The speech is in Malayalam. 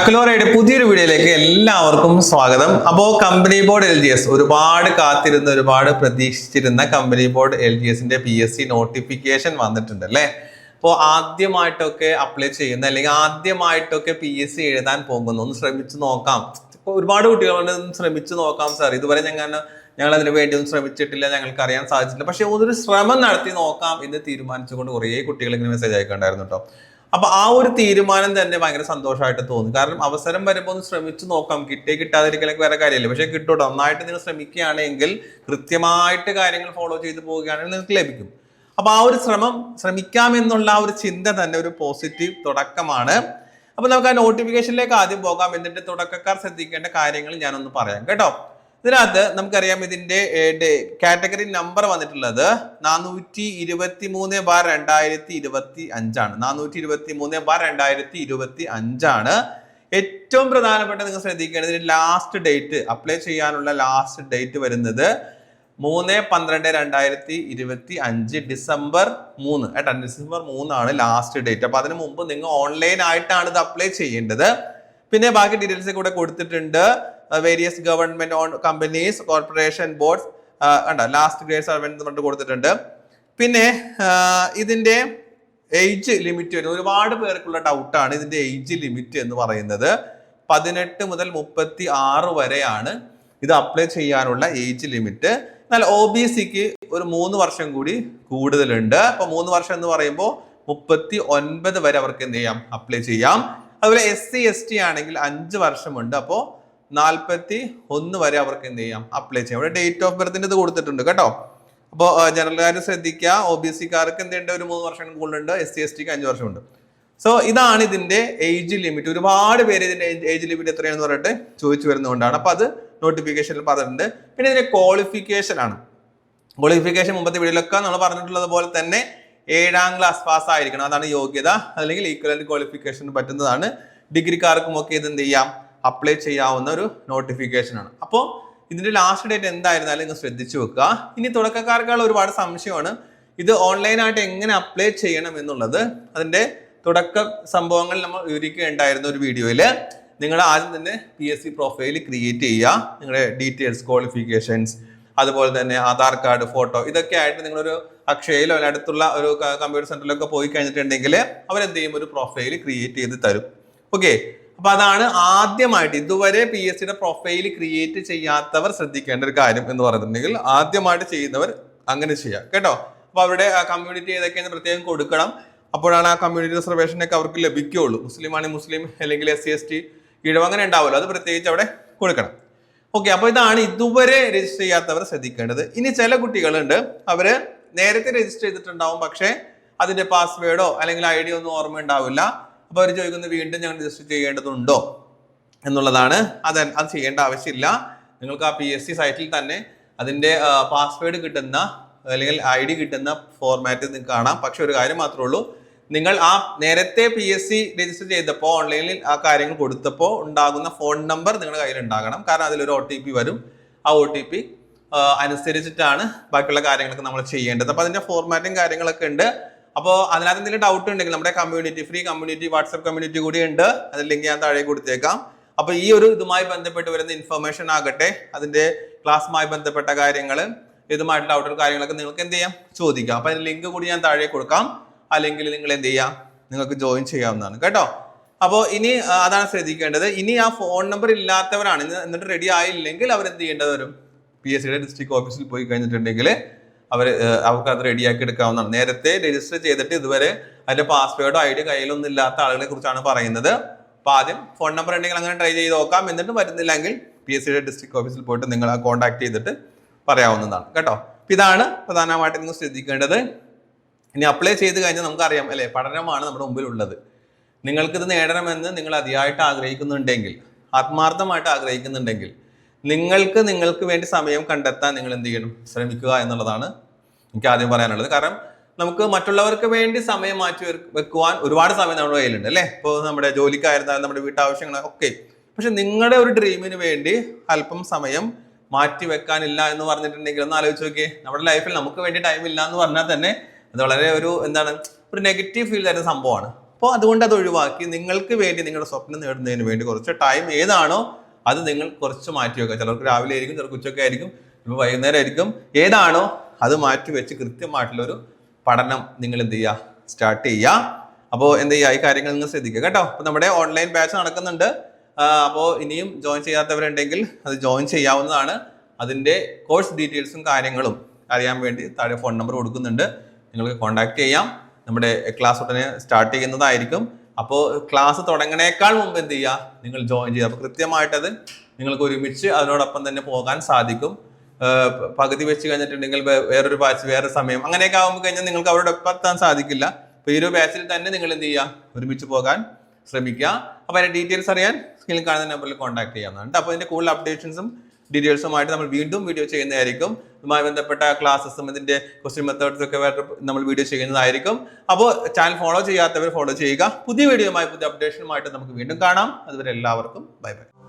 അക്ലോറയുടെ പുതിയൊരു വീഡിയോയിലേക്ക് എല്ലാവർക്കും സ്വാഗതം. അപ്പോൾ company board L G S ഒരുപാട് കാത്തിരുന്ന ഒരുപാട് പ്രതീക്ഷിച്ചിരുന്ന കമ്പനി ബോർഡ് എൽ ജി എസിന്റെ പി എസ് സി നോട്ടിഫിക്കേഷൻ വന്നിട്ടുണ്ട് അല്ലേ? അപ്പോൾ ആദ്യമായിട്ടൊക്കെ അപ്ലൈ ചെയ്യുന്ന അല്ലെങ്കിൽ ആദ്യമായിട്ടൊക്കെ പി എസ് സി എഴുതാൻ പോകുന്നു. ഒന്ന് ശ്രമിച്ചു നോക്കാം. ഇപ്പോൾ ഒരുപാട് കുട്ടികൾ ഒന്ന് ശ്രമിച്ചു നോക്കാം സാർ ഇതുവരെ ഞങ്ങൾ ഞങ്ങൾ അതിനു വേണ്ടി ഒന്നും ശ്രമിച്ചിട്ടില്ല ഞങ്ങൾക്ക് അറിയാൻ സാധിച്ചിട്ടില്ല പക്ഷെ ഒരു ശ്രമം നടത്തി നോക്കാം എന്ന് തീരുമാനിച്ചുകൊണ്ട് കുറേ കുട്ടികൾ ഇങ്ങനെ മെസ്സേജ് അയക്കണ്ടായിരുന്നു കേട്ടോ. അപ്പൊ ആ ഒരു തീരുമാനം തന്നെ ഭയങ്കര സന്തോഷമായിട്ട് തോന്നുന്നു കാരണം അവസരം വരുമ്പോൾ ഒന്ന് ശ്രമിച്ചു നോക്കാം. കിട്ടേ കിട്ടാതിരിക്കലൊക്കെ വേറെ കാര്യമില്ല? പക്ഷെ കിട്ടൂട്ടോ? നന്നായിട്ട് നിങ്ങൾ ശ്രമിക്കുകയാണെങ്കിൽ കൃത്യമായിട്ട് കാര്യങ്ങൾ ഫോളോ ചെയ്തു പോവുകയാണെങ്കിൽ നിങ്ങൾക്ക് ലഭിക്കും. അപ്പൊ ആ ഒരു ശ്രമം ശ്രമിക്കാം എന്നുള്ള ആ ഒരു ചിന്ത തന്നെ ഒരു പോസിറ്റീവ് തുടക്കമാണ്. അപ്പൊ നമുക്ക് ആ നോട്ടിഫിക്കേഷനിലേക്ക് ആദ്യം പോകാം. എന്നിട്ട് തുടക്കക്കാർ ശ്രദ്ധിക്കേണ്ട കാര്യങ്ങൾ ഞാനൊന്ന് പറയാം. കേട്ടോ? ഇതിനകത്ത് നമുക്കറിയാം ഇതിന്റെ കാറ്റഗറി നമ്പർ വന്നിട്ടുള്ളത് നാനൂറ്റി ഇരുപത്തി മൂന്ന് ബാർ രണ്ടായിരത്തി ഇരുപത്തി അഞ്ചാണ് നാനൂറ്റി ഇരുപത്തി മൂന്ന് ബാർ രണ്ടായിരത്തി ഇരുപത്തി അഞ്ചാണ് ഏറ്റവും പ്രധാനപ്പെട്ട നിങ്ങൾ ശ്രദ്ധിക്കേണ്ടത് ഇതിന്റെ ലാസ്റ്റ് ഡേറ്റ് അപ്ലൈ ചെയ്യാനുള്ള ലാസ്റ്റ് ഡേറ്റ് വരുന്നത് മൂന്ന് പന്ത്രണ്ട് രണ്ടായിരത്തി ഇരുപത്തി അഞ്ച് ഡിസംബർ മൂന്ന്. ഏട്ടാ ഡിസംബർ മൂന്നാണ് ലാസ്റ്റ് ഡേറ്റ് അപ്പൊ അതിനു മുമ്പ് നിങ്ങൾ ഓൺലൈൻ ആയിട്ടാണ് ഇത് അപ്ലൈ ചെയ്യേണ്ടത്. പിന്നെ ബാക്കി ഡീറ്റെയിൽസ് കൂടെ കൊടുത്തിട്ടുണ്ട്. Various government own companies corporation boards കണ്ട ലാസ്റ്റ് ഗ്രേഡ് സർവന്റ് പറഞ്ഞിട്ട് കൊടുത്തിട്ടുണ്ട്. പിന്നെ ഇതിന്റെ ഏജ് ലിമിറ്റ് വരുന്നത് ഒരുപാട് പേർക്കുള്ള ഡൗട്ടാണ് ഇതിന്റെ ഏജ് ലിമിറ്റ് എന്ന് പറയുന്നത്. പതിനെട്ട് മുതൽ മുപ്പത്തി ആറ് വരെയാണ് ഇത് അപ്ലൈ ചെയ്യാനുള്ള ഏജ് ലിമിറ്റ് എന്നാൽ ഒ ബി സിക്ക് ഒരു മൂന്ന് വർഷം കൂടി കൂടുതലുണ്ട്. അപ്പൊ മൂന്ന് വർഷം എന്ന് പറയുമ്പോൾ മുപ്പത്തി ഒൻപത് വരെ അവർക്ക് എന്ത് ചെയ്യാം? അപ്ലൈ ചെയ്യാം. അതുപോലെ എസ് സി എസ് ടി ആണെങ്കിൽ അഞ്ച് വർഷമുണ്ട്. അപ്പോൾ നാൽപ്പത്തി ഒന്ന് വരെ അവർക്ക് എന്ത് ചെയ്യാം? അപ്ലൈ ചെയ്യാം. ഇവിടെ ഡേറ്റ് ഓഫ് ബർത്തിന്റെ ഇത് കൊടുത്തിട്ടുണ്ട് കേട്ടോ. അപ്പോൾ ജനറൽകാർ ശ്രദ്ധിക്കുക. ഒ ബി സിക്കാർക്ക് എന്തുണ്ട് ഒരു മൂന്ന് വർഷം കൂടുതലുണ്ട്. എസ് സി എസ് ടിക്ക് അഞ്ച് വർഷമുണ്ട്. സോ ഇതാണ് ഇതിന്റെ ഏജ് ലിമിറ്റ് ഒരുപാട് പേര് ഇതിന്റെ ഏജ് ലിമിറ്റ് എത്രയാണെന്ന് പറഞ്ഞിട്ട് ചോദിച്ചു വരുന്നതുകൊണ്ടാണ്. അപ്പൊ അത് നോട്ടിഫിക്കേഷനിൽ പറഞ്ഞിട്ടുണ്ട്. പിന്നെ ഇതിന്റെ ക്വാളിഫിക്കേഷൻ ആണ്. ക്വാളിഫിക്കേഷൻ മുമ്പത്തെ വീഡിയോയിലൊക്കെ നമ്മൾ പറഞ്ഞിട്ടുള്ളത് പോലെ തന്നെ ഏഴാം ക്ലാസ് പാസ് ആയിരിക്കണം. അതാണ് യോഗ്യത. അല്ലെങ്കിൽ ഈക്വലന്റ് ക്വാളിഫിക്കേഷൻ പറ്റുന്നതാണ്. ഡിഗ്രിക്കാർക്കും ഒക്കെ ഇത് എന്ത് ചെയ്യാം? അപ്ലൈ ചെയ്യാവുന്ന ഒരു നോട്ടിഫിക്കേഷൻ ആണ്. അപ്പോൾ ഇതിന്റെ ലാസ്റ്റ് ഡേറ്റ് എന്തായിരുന്നാലും നിങ്ങൾ ശ്രദ്ധിച്ചു വെക്കുക. ഇനി തുടക്കക്കാർക്കുള്ള ഒരുപാട് സംശയമാണ്. ഇത് ഓൺലൈനായിട്ട് എങ്ങനെ അപ്ലൈ ചെയ്യണം എന്നുള്ളത്. അതിന്റെ തുടക്ക സംഭവങ്ങൾ നമ്മൾ വിവരിക്കുകയുണ്ടായിരുന്ന ഒരു വീഡിയോയിൽ നിങ്ങൾ ആദ്യം തന്നെ P S C profile create ചെയ്യുക. നിങ്ങളുടെ ഡീറ്റെയിൽസ് ക്വാളിഫിക്കേഷൻസ് അതുപോലെ തന്നെ ആധാർ കാർഡ് ഫോട്ടോ ഇതൊക്കെ ആയിട്ട് നിങ്ങളൊരു അക്ഷയയിലോ അല്ലെങ്കിൽ അടുത്തുള്ള ഒരു കമ്പ്യൂട്ടർ സെന്ററിലൊക്കെ പോയി കഴിഞ്ഞിട്ടുണ്ടെങ്കിൽ അവരെന്ത് ചെയ്യും? ഒരു പ്രൊഫൈൽ ക്രിയേറ്റ് ചെയ്ത് തരും. ഓക്കെ അപ്പൊ അതാണ് ആദ്യമായിട്ട് ഇതുവരെ പി എസ് സിയുടെ പ്രൊഫൈൽ ക്രിയേറ്റ് ചെയ്യാത്തവർ ശ്രദ്ധിക്കേണ്ട ഒരു കാര്യം എന്ന് പറഞ്ഞിട്ടുണ്ടെങ്കിൽ ആദ്യമായിട്ട് ചെയ്യുന്നവർ അങ്ങനെ ചെയ്യാം. കേട്ടോ? അപ്പൊ അവരുടെ കമ്മ്യൂണിറ്റി ഏതൊക്കെയാണ് പ്രത്യേകം കൊടുക്കണം. അപ്പോഴാണ് ആ കമ്മ്യൂണിറ്റി റിസർവേഷൻ ഒക്കെ അവർക്ക് ലഭിക്കുകയുള്ളൂ. മുസ്ലിം ആണെങ്കിൽ മുസ്ലിം അല്ലെങ്കിൽ എസ് സി എസ് ടി ഇഴവ് അങ്ങനെ ഉണ്ടാവുമല്ലോ. അത് പ്രത്യേകിച്ച് അവിടെ കൊടുക്കണം. ഓക്കെ അപ്പൊ ഇതാണ് ഇതുവരെ രജിസ്റ്റർ ചെയ്യാത്തവർ ശ്രദ്ധിക്കേണ്ടത്. ഇനി ചില കുട്ടികളുണ്ട്. അവർ നേരത്തെ രജിസ്റ്റർ ചെയ്തിട്ടുണ്ടാവും പക്ഷേ അതിന്റെ പാസ്വേഡോ അല്ലെങ്കിൽ ഐ ഡി ഒന്നും ഓർമ്മ ഉണ്ടാവില്ല അപ്പൊ അവർ ചോദിക്കുന്നത് വീണ്ടും ഞങ്ങൾ രജിസ്റ്റർ ചെയ്യേണ്ടതുണ്ടോ? എന്നുള്ളതാണ്. അത് അത് ചെയ്യേണ്ട ആവശ്യമില്ല. നിങ്ങൾക്ക് ആ പി എസ് സി സൈറ്റിൽ തന്നെ അതിന്റെ പാസ്വേഡ് കിട്ടുന്ന അല്ലെങ്കിൽ ഐ ഡി കിട്ടുന്ന ഫോർമാറ്റ് നിങ്ങൾക്ക് കാണാം. പക്ഷെ ഒരു കാര്യം മാത്രമേ ഉള്ളൂ. നിങ്ങൾ ആ നേരത്തെ പി എസ് സി രജിസ്റ്റർ ചെയ്തപ്പോൾ ഓൺലൈനിൽ ആ കാര്യങ്ങൾ കൊടുത്തപ്പോൾ ഉണ്ടാകുന്ന ഫോൺ നമ്പർ നിങ്ങളുടെ കയ്യിൽ ഉണ്ടാകണം. കാരണം അതിലൊരു ഒ ടി പി വരും. ആ ഒ ടി പി അനുസരിച്ചിട്ടാണ് ബാക്കിയുള്ള കാര്യങ്ങളൊക്കെ നമ്മൾ ചെയ്യേണ്ടത്. അപ്പോൾ അതിന്റെ ഫോർമാറ്റും കാര്യങ്ങളൊക്കെ ഉണ്ട്. അപ്പോൾ അതിനകത്ത് എന്തെങ്കിലും ഡൗട്ട് ഉണ്ടെങ്കിൽ നമ്മുടെ community free community WhatsApp community കൂടി ഉണ്ട്. അതിൽ ലിങ്ക് ഞാൻ താഴെ കൊടുത്തേക്കാം. അപ്പോൾ ഈ ഒരു ഇതുമായി ബന്ധപ്പെട്ട് വരുന്ന ഇൻഫർമേഷൻ ആകട്ടെ അതിന്റെ ക്ലാസ്സുമായി ബന്ധപ്പെട്ട കാര്യങ്ങൾ ഇതുമായിട്ടുള്ള ഡൗട്ടുകൾ കാര്യങ്ങളൊക്കെ നിങ്ങൾക്ക് എന്ത് ചെയ്യാം? ചോദിക്കാം. അപ്പോൾ അതിന്റെ ലിങ്ക് കൂടി ഞാൻ താഴെ കൊടുക്കാം. അല്ലെങ്കിൽ ലിങ്കിൽ നിങ്ങൾ എന്ത് ചെയ്യാം? നിങ്ങൾക്ക് ജോയിൻ ചെയ്യാവുന്നതാണ്. കേട്ടോ? അപ്പോൾ ഇനി അതാണ് ശ്രദ്ധിക്കേണ്ടത്. ഇനി ആ ഫോൺ നമ്പർ ഇല്ലാത്തവരാണ്. എന്നിട്ട് റെഡി ആയില്ലെങ്കിൽ അവർ എന്ത് ചെയ്യേണ്ടത് വരും? പി എസ് സിയുടെ ഡിസ്ട്രിക്ട് ഓഫീസിൽ പോയി കഴിഞ്ഞിട്ടുണ്ടെങ്കിൽ അവർ അവർക്ക് അത് റെഡിയാക്കി എടുക്കാവുന്നതാണ്. നേരത്തെ രജിസ്റ്റർ ചെയ്തിട്ട് ഇതുവരെ അതിന്റെ പാസ്വേഡോ ഐ ഡി കയ്യിലൊന്നും ഇല്ലാത്ത ആളുകളെ കുറിച്ചാണ് പറയുന്നത്. അപ്പോൾ ആദ്യം ഫോൺ നമ്പർ ഉണ്ടെങ്കിൽ അങ്ങനെ ട്രൈ ചെയ്ത് നോക്കാം. എന്നിട്ട് വരുന്നില്ലെങ്കിൽ പി എസ് സിയുടെ ഡിസ്ട്രിക്ട് ഓഫീസിൽ പോയിട്ട് നിങ്ങൾ ആ കോൺടാക്ട് ചെയ്തിട്ട് പറയാവുന്നതാണ്. കേട്ടോ? ഇതാണ് പ്രധാനമായിട്ട് നിങ്ങൾ ശ്രദ്ധിക്കേണ്ടത്. ഇനി അപ്ലൈ ചെയ്ത് കഴിഞ്ഞാൽ നമുക്കറിയാം അല്ലേ? പഠനമാണ് നമ്മുടെ മുമ്പിലുള്ളത്. നിങ്ങൾക്കിത് നേടണമെന്ന് നിങ്ങൾ അതിയായിട്ട് ആഗ്രഹിക്കുന്നുണ്ടെങ്കിൽ ആത്മാർത്ഥമായിട്ട് ആഗ്രഹിക്കുന്നുണ്ടെങ്കിൽ നിങ്ങൾക്ക് നിങ്ങൾക്ക് വേണ്ടി സമയം കണ്ടെത്താൻ നിങ്ങൾ എന്ത് ചെയ്യണം? ശ്രമിക്കുക എന്നുള്ളതാണ് എനിക്ക് ആദ്യം പറയാനുള്ളത്. കാരണം നമുക്ക് മറ്റുള്ളവർക്ക് വേണ്ടി സമയം മാറ്റി വെക്ക് വെക്കുവാൻ ഒരുപാട് സമയം നമ്മുടെ കയ്യിലുണ്ട് അല്ലേ? ഇപ്പോൾ നമ്മുടെ ജോലിക്കായിരുന്നാലും നമ്മുടെ വീട്ടാവശ്യങ്ങൾ ഒക്കെ. പക്ഷെ നിങ്ങളുടെ ഒരു ഡ്രീമിന് വേണ്ടി അല്പം സമയം മാറ്റി വെക്കാനില്ല എന്ന് പറഞ്ഞിട്ടുണ്ടെങ്കിൽ ഒന്ന് ആലോചിച്ച് നോക്കിയേ. നമ്മുടെ ലൈഫിൽ നമുക്ക് വേണ്ടി ടൈം ഇല്ല എന്ന് പറഞ്ഞാൽ തന്നെ അത് വളരെ ഒരു എന്താണ് ഒരു നെഗറ്റീവ് ഫീൽ തരുന്ന സംഭവമാണ്. അപ്പോൾ അതുകൊണ്ട് അത് ഒഴിവാക്കി നിങ്ങൾക്ക് വേണ്ടി നിങ്ങളുടെ സ്വപ്നം നേടുന്നതിന് വേണ്ടി കുറച്ച് ടൈം ഏതാണോ അത് നിങ്ങൾ കുറച്ച് മാറ്റി വെക്കുക ചിലർക്ക് രാവിലെ ആയിരിക്കും ചിലർക്ക് ഉച്ചയ്ക്ക് ആയിരിക്കും ചിലപ്പോൾ വൈകുന്നേരം ആയിരിക്കും. ഏതാണോ അത് മാറ്റി വെച്ച് കൃത്യമായിട്ടുള്ളൊരു പഠനം നിങ്ങൾ എന്ത് ചെയ്യുക? സ്റ്റാർട്ട് ചെയ്യുക. അപ്പോൾ എന്ത് ചെയ്യുക? ഈ കാര്യങ്ങൾ നിങ്ങൾ ശ്രദ്ധിക്കുക കേട്ടോ. അപ്പോൾ നമ്മുടെ ഓൺലൈൻ ബാച്ച് നടക്കുന്നുണ്ട്. അപ്പോൾ ഇനിയും ജോയിൻ ചെയ്യാത്തവരുണ്ടെങ്കിൽ അത് ജോയിൻ ചെയ്യാവുന്നതാണ്. അതിന്റെ കോഴ്സ് ഡീറ്റെയിൽസും കാര്യങ്ങളും അറിയാൻ വേണ്ടി താഴെ ഫോൺ നമ്പർ കൊടുക്കുന്നുണ്ട്. നിങ്ങൾക്ക് കോൺടാക്ട് ചെയ്യാം. നമ്മുടെ ക്ലാസ് ഉടനെ സ്റ്റാർട്ട് ചെയ്യുന്നതായിരിക്കും. അപ്പോൾ ക്ലാസ് തുടങ്ങണേക്കാൾ മുമ്പ് എന്ത് ചെയ്യുക നിങ്ങൾ ജോയിൻ ചെയ്യുക. അപ്പോൾ കൃത്യമായിട്ടത് നിങ്ങൾക്ക് ഒരുമിച്ച് അതിനോടൊപ്പം തന്നെ പോകാൻ സാധിക്കും. പകുതി വെച്ച് കഴിഞ്ഞിട്ടുണ്ടെങ്കിൽ വേറൊരു ബാച്ച് വേറെ സമയം. അങ്ങനെയൊക്കെ ആകുമ്പോൾ കഴിഞ്ഞാൽ നിങ്ങൾക്ക് അവരോട് ഒപ്പം എത്താൻ സാധിക്കില്ല. അപ്പോൾ ഈ ഒരു ബാച്ചിൽ തന്നെ നിങ്ങൾ എന്ത് ചെയ്യുക ഒരുമിച്ച് പോകാൻ ശ്രമിക്കുക. അപ്പോൾ അതിന്റെ ഡീറ്റെയിൽസ് അറിയാൻ സ്ക്രീനിൽ കാണുന്ന നമ്പറിൽ കോൺടാക്ട് ചെയ്യാവുന്നതാണ്. അപ്പോൾ അതിന്റെ കൂടുതൽ അപ്ഡേഷൻസും ഡീറ്റെയിൽസുമായിട്ട് നമ്മൾ വീണ്ടും വീഡിയോ ചെയ്യുന്നതായിരിക്കും. ഇതുമായി ബന്ധപ്പെട്ട ക്ലാസ്സസും ഇതിന്റെ ക്വസ്റ്റ്യൻ മെത്തേഡ്സ് ഒക്കെ നമ്മൾ വീഡിയോ ചെയ്യുന്നതായിരിക്കും. അപ്പോൾ ചാനൽ ഫോളോ ചെയ്യാത്തവർ ഫോളോ ചെയ്യുക. പുതിയ വീഡിയോയുമായി പുതിയ അപ്ഡേഷനുമായിട്ട് നമുക്ക് വീണ്ടും കാണാം. അതുവരെ എല്ലാവർക്കും ബൈ ബൈ